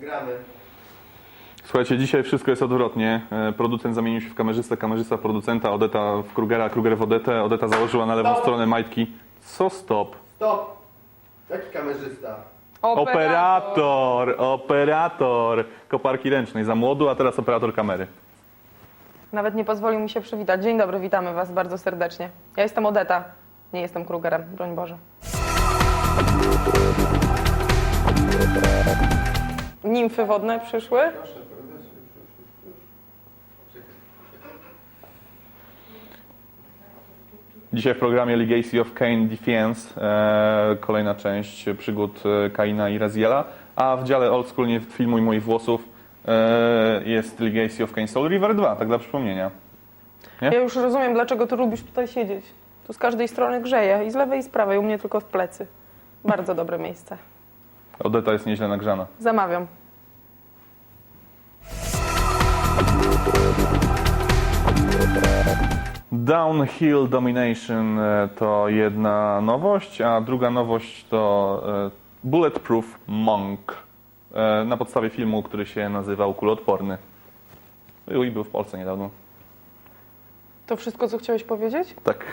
Gramy. Słuchajcie, dzisiaj wszystko jest odwrotnie. E, Producent zamienił się w kamerzystę, kamerzysta w producenta, Odeta w Krugera, Kruger w Odetę. Odeta założyła na lewą Stop. stronę majtki. Co stop? Stop! Jaki kamerzysta? Operator, operator koparki ręcznej za młodu, a teraz operator kamery. Nawet nie pozwolił mi się przywitać. Dzień dobry, witamy Was bardzo serdecznie. Ja jestem Odeta, nie jestem Krugerem, broń Boże. Nimfy wodne przyszły. Dzisiaj w programie Legacy of Kane Defiance, e, kolejna część przygód e, Kaina i Raziela, a w dziale Old School nie filmuj moich włosów e, jest Legacy of Kane Soul River 2, tak dla przypomnienia. Nie? Ja już rozumiem, dlaczego Ty lubisz tutaj siedzieć. Tu z każdej strony grzeje, i z lewej i z prawej, u mnie tylko w plecy. Bardzo dobre miejsce. Odeta jest nieźle nagrzana. Zamawiam. Downhill Domination e, to jedna nowość, a druga nowość to e, Bulletproof Monk e, na podstawie filmu, który się nazywał Kuloodporny. I był w Polsce niedawno. To wszystko, co chciałeś powiedzieć? Tak.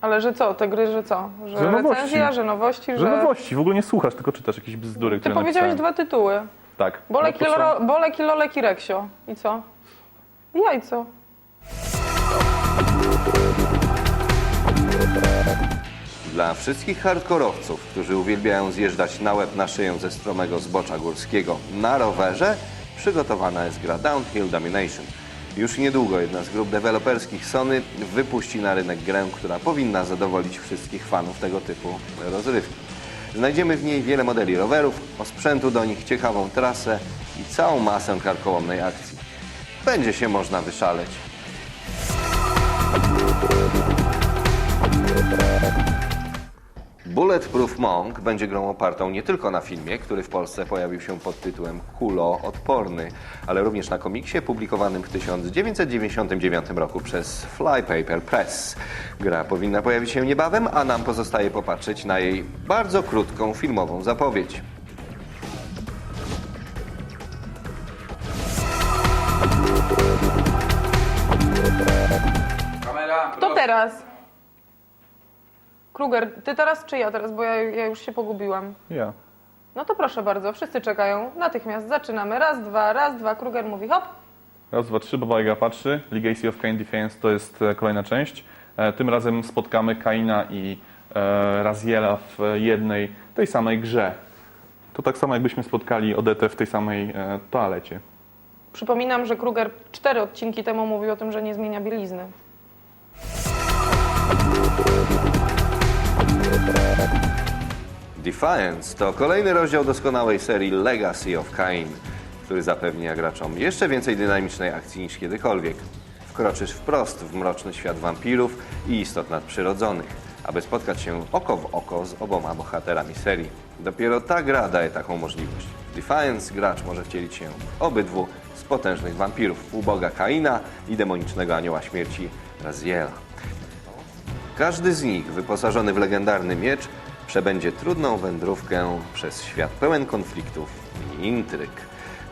Ale że co, te gry, że co? Że, Że nowości. recenzja, że nowości, że... Że nowości, w ogóle nie słuchasz, tylko czytasz jakieś bzdury, Ty które powiedziałeś napisałem. dwa tytuły. Tak. Bolek, i Loro, Bolek i Lolek i Reksio. I co? I jajco. Dla wszystkich hardkorowców, którzy uwielbiają zjeżdżać na łeb na szyję ze stromego zbocza górskiego na rowerze, przygotowana jest gra Downhill Domination. Już niedługo jedna z grup deweloperskich Sony wypuści na rynek grę, która powinna zadowolić wszystkich fanów tego typu rozrywki. Znajdziemy w niej wiele modeli rowerów, osprzętu do nich, ciekawą trasę i całą masę karkołomnej akcji. Będzie się można wyszaleć. Bulletproof Monk będzie grą opartą nie tylko na filmie, który w Polsce pojawił się pod tytułem Kulo Odporny, ale również na komiksie publikowanym w 1999 roku przez Flypaper Press. Gra powinna pojawić się niebawem, a nam pozostaje popatrzeć na jej bardzo krótką filmową zapowiedź. Kamera, To teraz. Kruger, ty teraz czy ja teraz, bo ja, ja już się pogubiłam. Ja. No to proszę bardzo, wszyscy czekają. Natychmiast zaczynamy. Raz, dwa, raz, dwa. Kruger mówi hop. Raz, dwa, trzy, Baba Jaga patrzy. Legacy of Kane Defiance to jest e, kolejna część. E, Tym razem spotkamy Kaina i e, Raziela w jednej, tej samej grze. To tak samo jakbyśmy spotkali Odetę w tej samej toalecie. Przypominam, że Kruger cztery odcinki temu mówił o tym, że nie zmienia bielizny. Defiance to kolejny rozdział doskonałej serii Legacy of Kain, który zapewnia graczom jeszcze więcej dynamicznej akcji niż kiedykolwiek. Wkroczysz wprost w mroczny świat wampirów i istot nadprzyrodzonych, aby spotkać się oko w oko z oboma bohaterami serii. Dopiero ta gra daje taką możliwość. W Defiance gracz może wcielić się w obydwu z potężnych wampirów, uboga Kaina i demonicznego anioła śmierci Raziela. Każdy z nich, wyposażony w legendarny miecz, przebędzie trudną wędrówkę przez świat pełen konfliktów i intryg.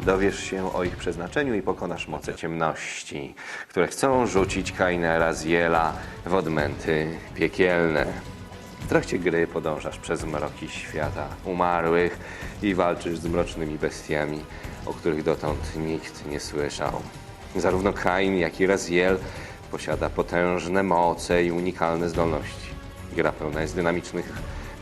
Dowiesz się o ich przeznaczeniu i pokonasz moce ciemności, które chcą rzucić Kaina Raziela w odmęty piekielne. W trakcie gry podążasz przez mroki świata umarłych i walczysz z mrocznymi bestiami, o których dotąd nikt nie słyszał. Zarówno Kain, jak i Raziel posiada potężne moce i unikalne zdolności. Gra pełna jest dynamicznych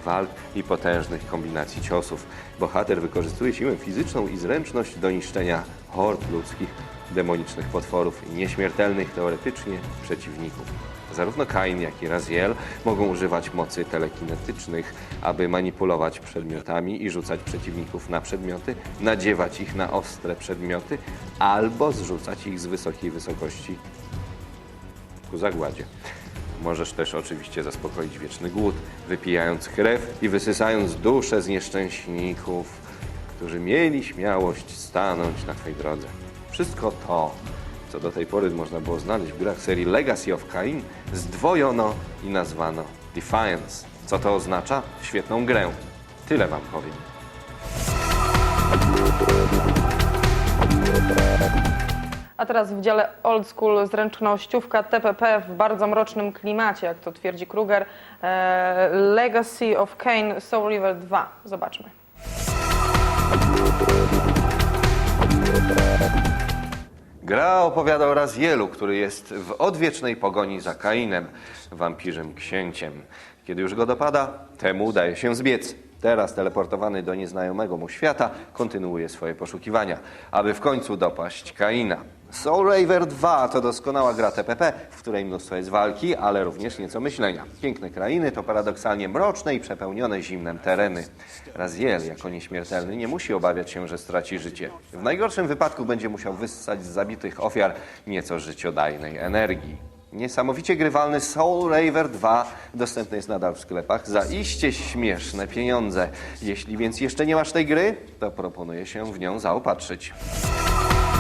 walk i potężnych kombinacji ciosów. Bohater wykorzystuje siłę fizyczną i zręczność do niszczenia hord ludzkich, demonicznych potworów i nieśmiertelnych teoretycznie przeciwników. Zarówno Kain, jak i Raziel mogą używać mocy telekinetycznych, aby manipulować przedmiotami i rzucać przeciwników na przedmioty, nadziewać ich na ostre przedmioty albo zrzucać ich z wysokiej wysokości zagładzie. Możesz też oczywiście zaspokoić wieczny głód, wypijając krew i wysysając dusze z nieszczęśników, którzy mieli śmiałość stanąć na Twej drodze. Wszystko to, co do tej pory można było znaleźć w grach serii Legacy of Kain, zdwojono i nazwano Defiance. Co to oznacza? Świetną grę. Tyle Wam powiem. A teraz w dziale old school zręcznościówka TPP w bardzo mrocznym klimacie, jak to twierdzi Kruger. E, Legacy of Kane Soul River 2. Zobaczmy. Gra opowiada o Razielu, który jest w odwiecznej pogoni za Kainem, wampirzym księciem. Kiedy już go dopada, temu udaje się zbiec. Teraz teleportowany do nieznajomego mu świata, kontynuuje swoje poszukiwania, aby w końcu dopaść Kaina. Soul Raver 2 to doskonała gra TPP, w której mnóstwo jest walki, ale również nieco myślenia. Piękne krainy to paradoksalnie mroczne i przepełnione zimnem tereny. Raziel, jako nieśmiertelny, nie musi obawiać się, że straci życie. W najgorszym wypadku będzie musiał wyssać z zabitych ofiar nieco życiodajnej energii. Niesamowicie grywalny Soul Raver 2 dostępny jest nadal w sklepach za iście śmieszne pieniądze. Jeśli więc jeszcze nie masz tej gry, to proponuję się w nią zaopatrzyć.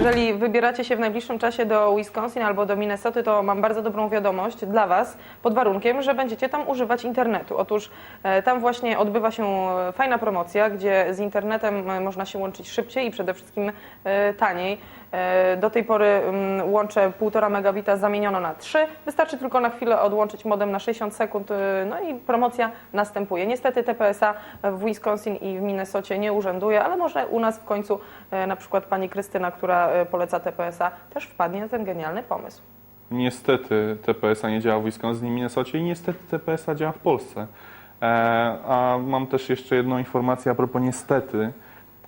Jeżeli wybieracie się w najbliższym czasie do Wisconsin albo do Minnesoty, to mam bardzo dobrą wiadomość dla Was, pod warunkiem, że będziecie tam używać internetu. Otóż e, tam właśnie odbywa się e, fajna promocja, gdzie z internetem e, można się łączyć szybciej i przede wszystkim taniej. Do tej pory mm, łącze 1,5 megabita zamieniono na 3. Wystarczy tylko na chwilę odłączyć modem na 60 sekund, no i promocja następuje. Niestety TPSA w Wisconsin i w Minnesocie nie urzęduje, ale może u nas w końcu na przykład pani Krystyna, która e, poleca TPSA, też wpadnie na ten genialny pomysł. Niestety TPS-a nie działa w Wisconsin i Minnesocie i niestety TPS-a działa w Polsce. E, a mam też jeszcze jedną informację a propos niestety.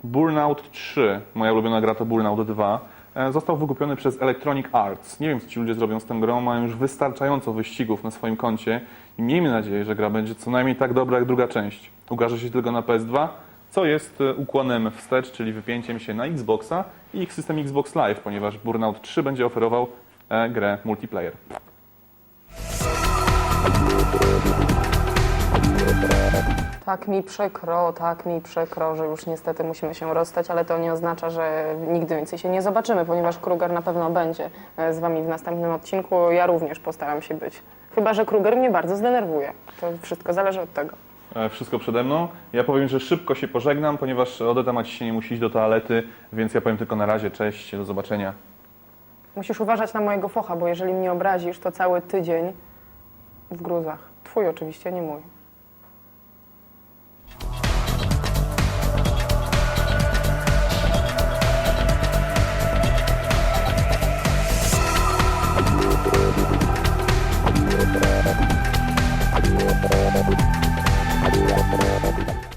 Burnout 3, moja ulubiona gra to Burnout 2, e, został wykupiony przez Electronic Arts. Nie wiem, co ci ludzie zrobią z tą grą, mają już wystarczająco wyścigów na swoim koncie i miejmy nadzieję, że gra będzie co najmniej tak dobra jak druga część. Ukaże się tylko na PS2, co jest e, ukłonem wstecz, czyli wypięciem się na Xboxa i ich system Xbox Live, ponieważ Burnout 3 będzie oferował e, grę multiplayer. Tak mi przykro, tak mi przykro, że już niestety musimy się rozstać, ale to nie oznacza, że nigdy więcej się nie zobaczymy, ponieważ Kruger na pewno będzie e, z Wami w następnym odcinku. Ja również postaram się być. Chyba, że Kruger mnie bardzo zdenerwuje. To wszystko zależy od tego. E, Wszystko przede mną. Ja powiem, że szybko się pożegnam, ponieważ Odeta ma dzisiaj nie musi iść do toalety, więc ja powiem tylko na razie, cześć, do zobaczenia. Musisz uważać na mojego focha, bo jeżeli mnie obrazisz, to cały tydzień w gruzach. Twój oczywiście, nie mój.